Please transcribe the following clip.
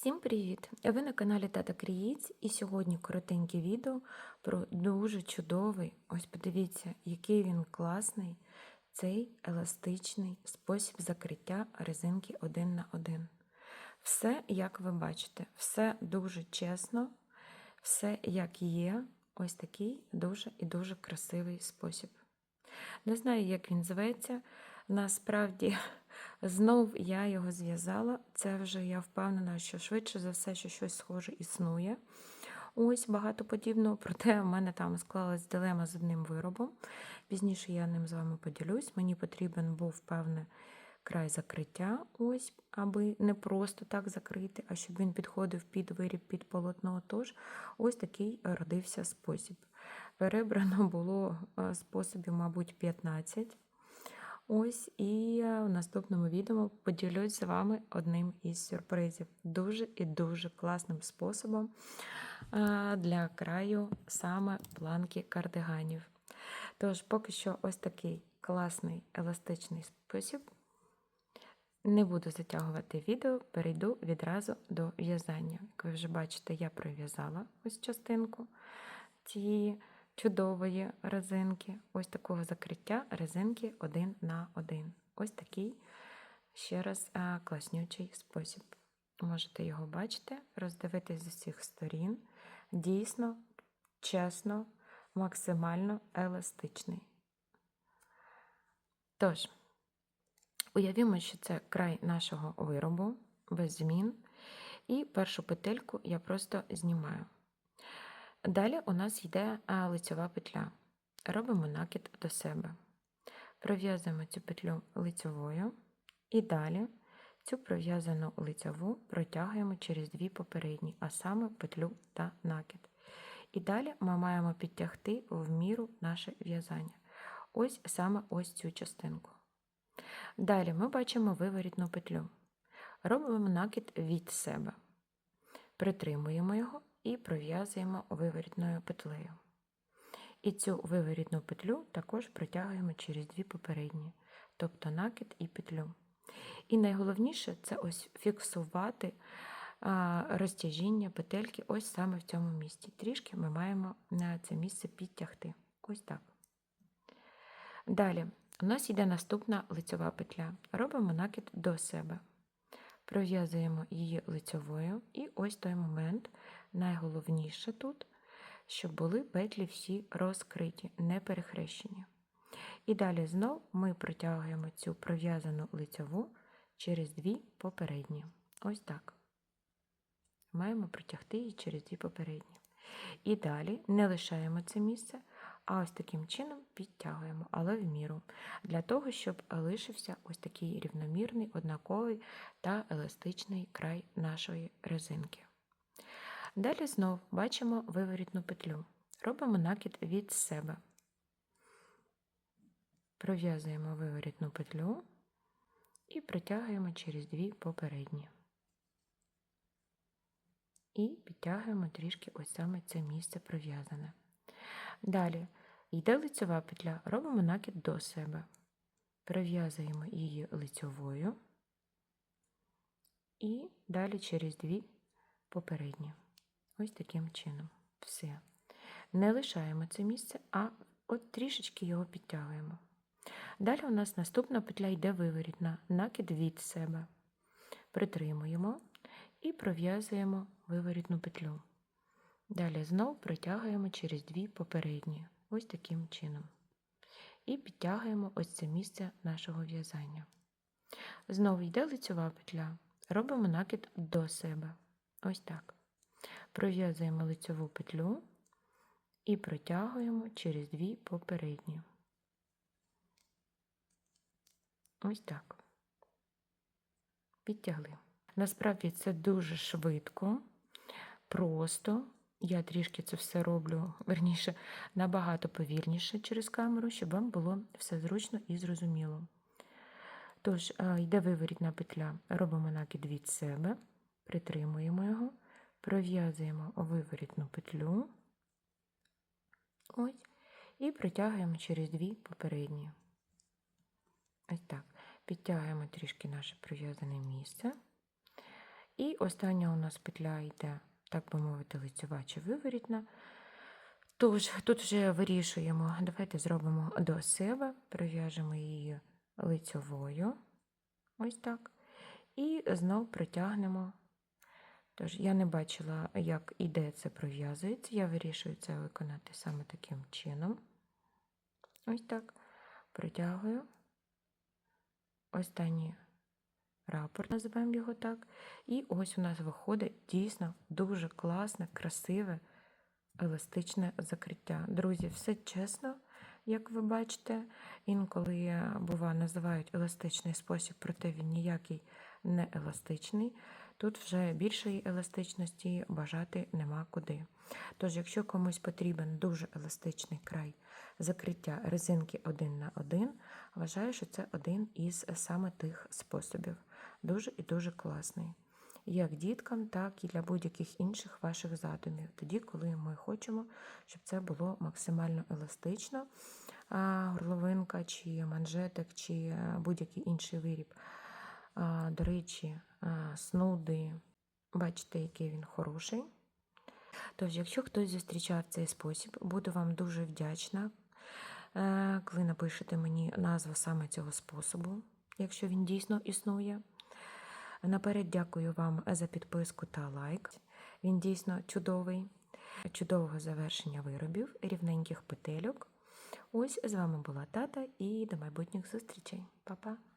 Всім привіт! Ви на каналі Тата Крієць і сьогодні коротеньке відео про дуже чудовий, ось подивіться, який він класний, цей еластичний спосіб закриття резинки один на один. Все, як ви бачите, все дуже чесно, все як є. Ось такий дуже і дуже красивий спосіб. Не знаю, як він зветься. Насправді, знов я його зв'язала. Це вже я впевнена, що швидше за все, що щось схоже існує. Ось багато подібного, проте в мене там склалась дилема з одним виробом. Пізніше я ним з вами поділюсь. Мені потрібен був певний край закриття, ось, аби не просто так закрити, а щоб він підходив під виріб, під полотно. Тож ось такий родився спосіб. Перебрано було е, способів, мабуть, 15. Ось і в наступному відео поділюсь з вами одним із сюрпризів. Дуже і дуже класним способом для краю саме планки кардиганів. Тож, поки що ось такий класний еластичний спосіб. Не буду затягувати відео, перейду відразу до в'язання. Як ви вже бачите, я пров'язала ось частинку цієї чудової резинки, ось такого закриття резинки один на один. Ось такий ще раз класнючий спосіб. Можете його бачити, роздивитись з усіх сторін. Дійсно, чесно, максимально еластичний. Тож, уявімо, що це край нашого виробу без змін. І першу петельку я просто знімаю. Далі у нас йде лицьова петля. Робимо накид до себе. Пров'язуємо цю петлю лицьовою і далі цю пров'язану лицьову протягуємо через дві попередні, а саме петлю та накид. І далі ми маємо підтягти в міру наше в'язання. Ось саме ось цю частинку. Далі ми бачимо виворітну петлю. Робимо накид від себе. Притримуємо його і пров'язуємо виворітною петлею. І цю виворітну петлю також протягуємо через дві попередні, тобто накид і петлю. І найголовніше це ось фіксувати розтяжіння петельки ось саме в цьому місці. Трішки ми маємо на це місце підтягти. Ось так. Далі, у нас йде наступна лицьова петля. Робимо накид до себе. Пров'язуємо її лицьовою, і ось той момент, найголовніше тут, щоб були петлі всі розкриті, не перехрещені. І далі знов ми протягуємо цю пров'язану лицьову через дві попередні. Ось так. Маємо протягти її через дві попередні. І далі не лишаємо це місце, а ось таким чином підтягуємо, але в міру, для того, щоб лишився ось такий рівномірний, однаковий та еластичний край нашої резинки. Далі знов бачимо виворітну петлю. Робимо накид від себе. Пров'язуємо виворітну петлю і протягуємо через дві попередні. І підтягуємо трішки ось саме це місце пров'язане. Далі йде лицьова петля, робимо накид до себе. Пров'язуємо її лицьовою і далі через дві попередні. Ось таким чином. Все. Не лишаємо це місце, а от трішечки його підтягуємо. Далі у нас наступна петля йде виворітна, накид від себе. Притримуємо і пров'язуємо виворітну петлю. Далі знов протягуємо через дві попередні, ось таким чином. І підтягуємо ось це місце нашого в'язання. Знову йде лицьова петля, робимо накид до себе. Ось так. Пров'язуємо лицьову петлю і протягуємо через дві попередні. Ось так. Підтягли. Насправді це дуже швидко, просто. Я трішки це все роблю, верніше, набагато повільніше через камеру, щоб вам було все зручно і зрозуміло. Тож, йде виворітна петля, робимо накид від себе, притримуємо його, пров'язуємо виворітну петлю ось, і протягуємо через дві попередні. Ось так. Підтягуємо трішки наше пров'язане місце. І остання у нас петля йде, так би мовити, лицьова чи виворітна. Тож, тут вже вирішуємо, давайте зробимо до себе, пров'яжемо її лицьовою. Ось так. І знов протягнемо. Тож, я не бачила, як і це пров'язується. Я вирішую це виконати саме таким чином. Ось так. Протягую. Останній рапорт, називаємо його так. І ось у нас виходить дійсно дуже класне, красиве, еластичне закриття. Друзі, все чесно, як ви бачите, інколи бува називають еластичний спосіб, проте він ніякий не еластичний. Тут вже більшої еластичності бажати нема куди. Тож, якщо комусь потрібен дуже еластичний край закриття резинки один на один, вважаю, що це один із саме тих способів. Дуже і дуже класний. Як діткам, так і для будь-яких інших ваших задумів. Тоді, коли ми хочемо, щоб це було максимально еластично, горловинка, чи манжетик, чи е, будь-який інший виріб. До речі, снуди, бачите, який він хороший. Тож, якщо хтось зустрічав цей спосіб, буду вам дуже вдячна, е, коли напишете мені назву саме цього способу, якщо він дійсно існує. Наперед дякую вам за підписку та лайк. Він дійсно чудовий, чудового завершення виробів, рівненьких петельок. Ось з вами була тата і до майбутніх зустрічей. Па-па!